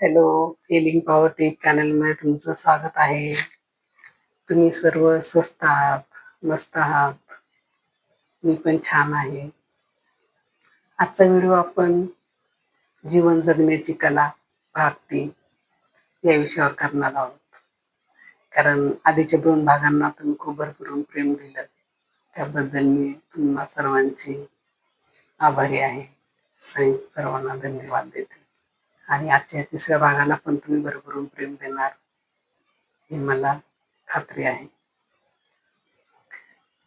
Hello hailing power टीप चॅनलमध्ये तुमचं स्वागत आहे. तुम्ही सर्व स्वस्त आहात मस्त आहात. मी पण छान आहे. आजचा व्हिडिओ आपण जीवन जगण्याची कला भाग या विषयावर करणार आहोत. कारण आधीच्या दोन भागांना तुम्ही खूप भरपूर प्रेम दिलं. त्याबद्दल मी तुम्हाला सर्वांची आभारी आहे आणि सर्वांना धन्यवाद देते. आणि आजच्या तिसऱ्या भागाला पण तुम्ही भरभरून प्रेम देणार ही मला खात्री आहे.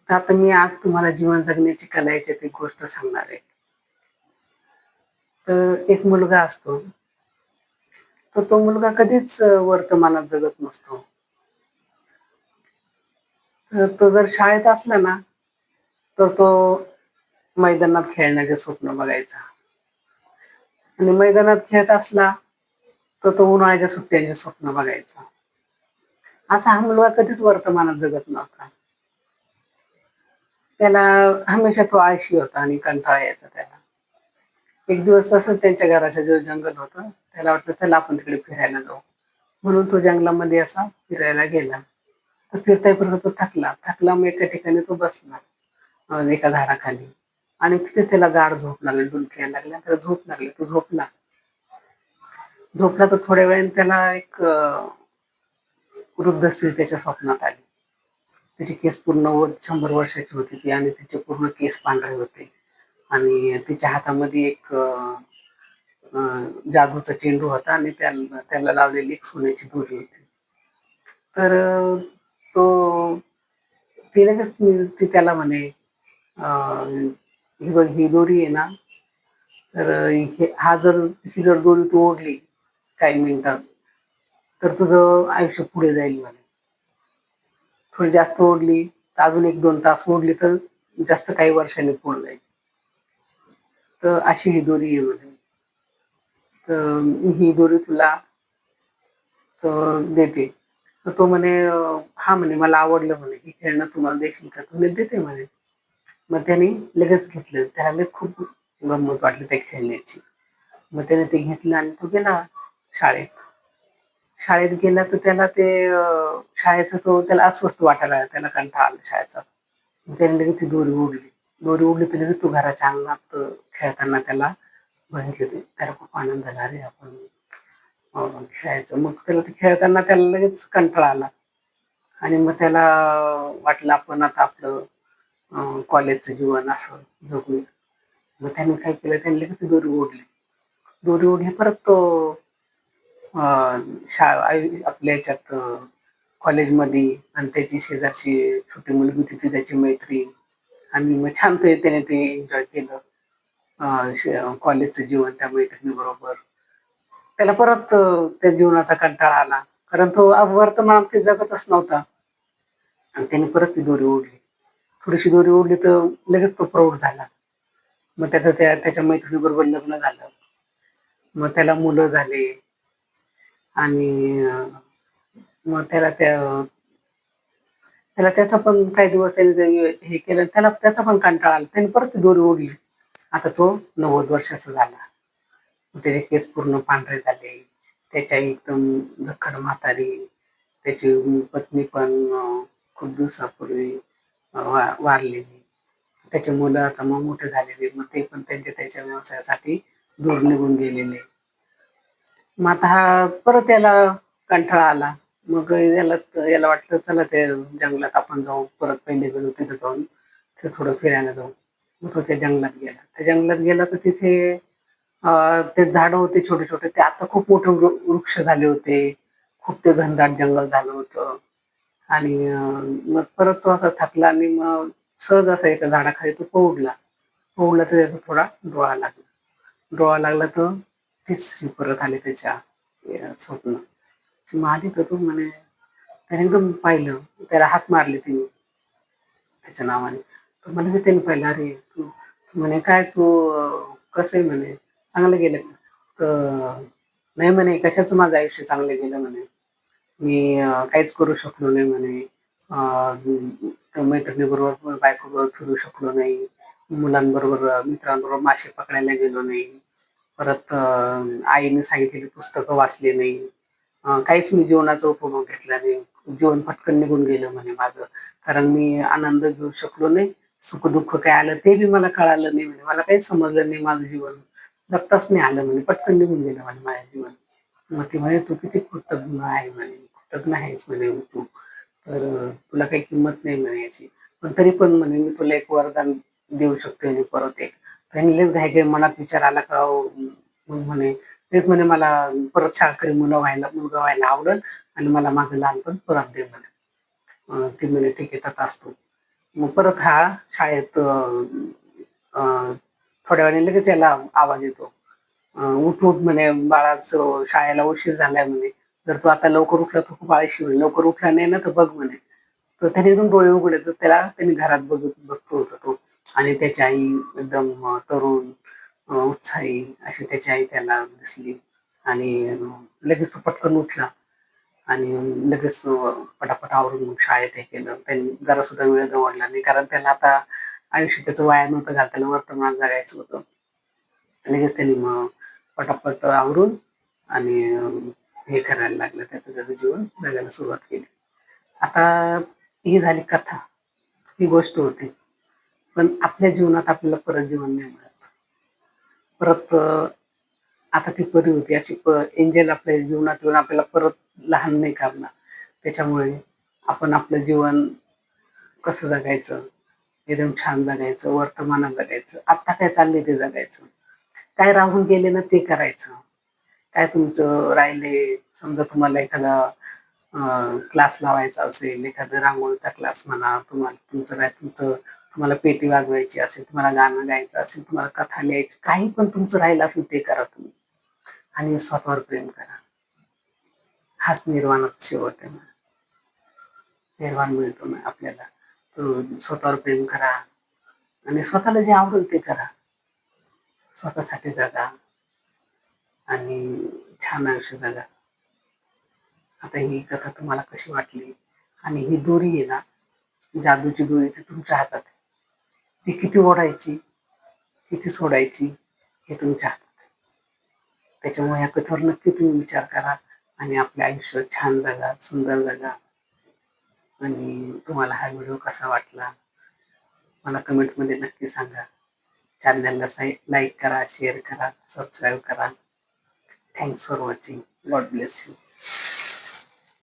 तर आता मी आज तुम्हाला जीवन जगण्याची कला याच्यात एक गोष्ट सांगणार आहे. तर एक मुलगा असतो. तर तो मुलगा कधीच वर्तमानात जगत नसतो. तर तो जर शाळेत असला ना तर तो मैदानात खेळण्याचे स्वप्न बघायचा. आणि मैदानात खेळत असला तर तो उन्हाळ्याच्या सुट्ट्यांचे स्वप्न बघायचा. असा हा मुलगा कधीच वर्तमानात जगत नव्हता. त्याला हमेशा तो आळशी होता आणि कंटाळा यायचा त्याला. एक दिवस असं त्यांच्या घराच्या जो जंगल होतं त्याला वाटतं चला आपण तिकडे फिरायला जाऊ. म्हणून तो जंगलामध्ये असा फिरायला गेला. तर फिरता फिरता तो थकला. थकला मग एका ठिकाणी तो बसला. एका झाडाखाली. आणि तिथे त्याला गाढ झोप लागली डुलक्या लागल्या त्याला झोप लागली. तो झोपला. झोपला तर थोड्या वेळाने त्याला एक वृद्ध स्त्री त्याच्या स्वप्नात आली. तिचे केस पूर्ण शंभर वर्षाची होती ती आणि तिचे पूर्ण केस पांढरे होते. आणि तिच्या हातामध्ये एक जादूचा चेंडू होता आणि त्याला त्याला लावलेली एक सोन्याची दोरी होती. तर तो ती लगेच मी- ती त्याला म्हणे अं, ही बघ ही दोरी आहे ना तर हे हा जर ही जर दोरी तू ओढली काही मिनिटात तर तुझं आयुष्य पुढे जाईल म्हणे. थोडी जास्त ओढली तर अजून एक दोन तास ओढली तर जास्त काही वर्षांनी पुढे जाईल. तर अशी ही दोरी आहे म्हणे. तर ही दोरी तुला तर देते. तर तो म्हणे हा म्हणे मला आवडलं म्हणे हे खेळणं तुम्हाला देशील का तुम्ही देते म्हणे. मग त्याने लगेच घेतलं. त्याला लय खूप गंमत वाटली त्या खेळण्याची. मग त्याने ते घेतलं आणि तो गेला शाळेत. शाळेत गेला तर त्याला ते शाळेचं तो त्याला अस्वस्थ वाटायला त्याला कंटाळा आला शाळेचा. त्याने लगेच ती दोरी ओढली दोरी ओढली तर लगेच तो घराच्या अंगणात खेळताना त्याला बघितलं ते. त्याला खूप आनंद झाला. अरे आपण खेळायचं. मग त्याला ते खेळताना त्याला लगेच कंटाळा आला. आणि मग त्याला वाटलं आपण आता आपलं कॉलेजचं जीवन असं जगूया मग त्यांनी काय केलं? त्यांनी लगेच दोरी ओढली. दोरी ओढली परत तो अं, आपल्या ह्याच्यात कॉलेजमध्ये आणि त्याची शेजारची छोटी मुलगी होती ती त्याची मैत्री. आणि मग छान ते त्याने ते एन्जॉय केलं. अं, कॉलेजचं जीवन त्या मैत्रिणीबरोबर. त्याला परत त्या जीवनाचा कंटाळा आला. कारण तो अब ते जगतच नव्हता. आणि त्याने परत ती दोरी ओढली. थोडीशी दोरी ओढली तर लगेच तो प्रौढ झाला. मग त्याचं त्या त्याच्या मैत्रिणीबरोबर लग्न झालं. मग त्याला मुलं झाले. आणि मग त्याला त्या त्याला त्याचा पण काही दिवस त्याने हे केलं. त्याला त्याचा पण कंटाळा आला. त्याने परत ती दोरी ओढली. आता तो नव्वद वर्षाचा झाला. मग त्याचे केस पूर्ण पांढरे झाले. त्याच्या एकदम जखड म्हातारी. त्याची पत्नी पण खूप दिवसापूर्वी वा- वारलेली त्याचे मुलं आता मग मोठे झालेले मग ते पण त्यांच्या त्याच्या व्यवसायासाठी दूर निघून गेलेले. मग आता हा परत याला कंटाळा आला. मग याला याला वाटलं चला ते जंगलात आपण जाऊ परत पहिले गेलो तिथे जाऊन ते थोडं फिरायला जाऊ. मग तो त्या जंगलात गेला. त्या जंगलात गेला तर तिथे ते झाडं होते छोटे छोटे ते आता खूप मोठे वृक्ष झाले होते. खूप ते घनदाट जंगल झालं होतं. आणि मग परत तो असा थकला आणि मग सहज असा एका झाडाखाली तो पोवडला पोवडला तर त्याचा थोडा डोळा लागला. डोळा लागला तर तिसरी परत आली त्याच्या स्वप्न. मग आली तर तो म्हणे त्याने एकदम पाहिलं त्याला हात मारले तिने त्याच्या नावाने. तर मला मी त्याने पाहिलं अरे तू तू म्हणे काय तू कसं आहे म्हणे चांगलं गेलं? तर नाही म्हणे कशाचं माझं आयुष्य चांगलं गेलं म्हणे? मी काहीच करू शकलो नाही म्हणे. अं, मैत्रिणीबरोबर बायकोबरोबर फिरू शकलो नाही. मुलांबरोबर मित्रांबरोबर मासे पकडायला गेलो नाही. परत आईने सांगितलेली पुस्तकं वाचली नाही. काहीच मी जीवनाचा उपभोग घेतला नाही. जीवन पटकन निघून गेलं म्हणे माझं. कारण मी आनंद घेऊ शकलो नाही. सुख दुःख काय आलं ते बी मला कळालं नाही म्हणे. मला काही समजलं नाही माझं जीवन. जगताच नाही आलं म्हणे. पटकन निघून गेलं म्हणे माझं जीवन. मग ती म्हणे तू किती कृतज्ञ आहे म्हणे कृतज्ञ आहेस म्हणे तू. तर तुला काही किंमत नाही म्हणे याची. पण तरी पण म्हणे मी तुला एक वरदान देऊ शकतो आणि परत एक. त्यांनी घाई काही मनात विचार आला का म्हणे तेच म्हणे मला परत शाळकरी मुलं व्हायला मुलगा व्हायला आवडेल आणि मला माझं लहानपण परत दे म्हणे. ती म्हणे ठीक आहे तात असतो. मग परत हा शाळेत थोड्या वेळाने लगेच याला आवाज येतो. उठ उठ म्हणे बाळा शाळेला उशीर झालाय म्हणे. जर तू आता लवकर उठला तर खूप आळशी म्हणे लवकर उठला नाही ना तर बघ म्हणे. तर त्याने एकदम डोळे उघडले तर त्याला त्यांनी घरात बघत बघतो होता तो. आणि त्याची आई एकदम तरुण उत्साही अशी त्याची आई त्याला दिसली. आणि लगेच तो पटकन उठला. आणि लगेच पटापट आवरून मग शाळेत हे केलं. त्यांनी जरा सुद्धा वेळ दवडला नाही. कारण त्याला आता आयुष्य त्याचं वाया नव्हतं घाल त्याला वर्तमान जगायचं होतं. लगेच त्यांनी मग पटापट आवरून आणि हे करायला लागलं त्याचं त्याचं जीवन जगायला सुरुवात केली. आता ही झाली कथा. ही गोष्ट होती. पण आपल्या जीवनात आपल्याला परत जीवन नाही मिळत. परत आता ती परी होती. अशी एंजल आपल्या जीवनात येऊन आपल्याला परत लहान नाही करणार. त्याच्यामुळे आपण आपलं जीवन कसं जगायचं? एकदम छान जगायचं वर्तमानात जगायचं. आत्ता काय चाललंय ते जगायचं? काय राहून गेले ना ते करायचं. काय तुमचं राहिले समजा तुम्हाला एखादा क्लास लावायचा असेल एखादा रांगोळीचा क्लास म्हणा तुम्हाला तुमचं तुमचं तुम्हाला पेटी वाजवायची असेल तुम्हाला गाणं गायचं असेल तुम्हाला कथा लिहायची काही पण तुमचं राहिलं असेल ते करा तुम्ही. आणि स्वतःवर प्रेम करा. हाच निर्वाणाचा शेवट आहे ना निर्वाण मिळतो ना आपल्याला. तो स्वतःवर प्रेम करा. आणि स्वतःला जे आवडेल ते करा. स्वतःसाठी जगा आणि छान आयुष्य जगा. आता ही कथा तुम्हाला कशी वाटली? आणि ही दोरी आहे ना जादूची दोरी ती तुमच्या हातात आहे. ती किती ओढायची किती सोडायची हे तुमच्या हातात आहे. त्याच्यामुळे या कथेवर नक्की तुम्ही विचार करा आणि आपले आयुष्य छान जगा सुंदर जगा. आणि तुम्हाला हा व्हिडिओ कसा वाटला? मला कमेंटमध्ये नक्की सांगा. चॅनलला लाईक करा शेअर करा सबस्क्राईब करा. Thanks for watching God bless you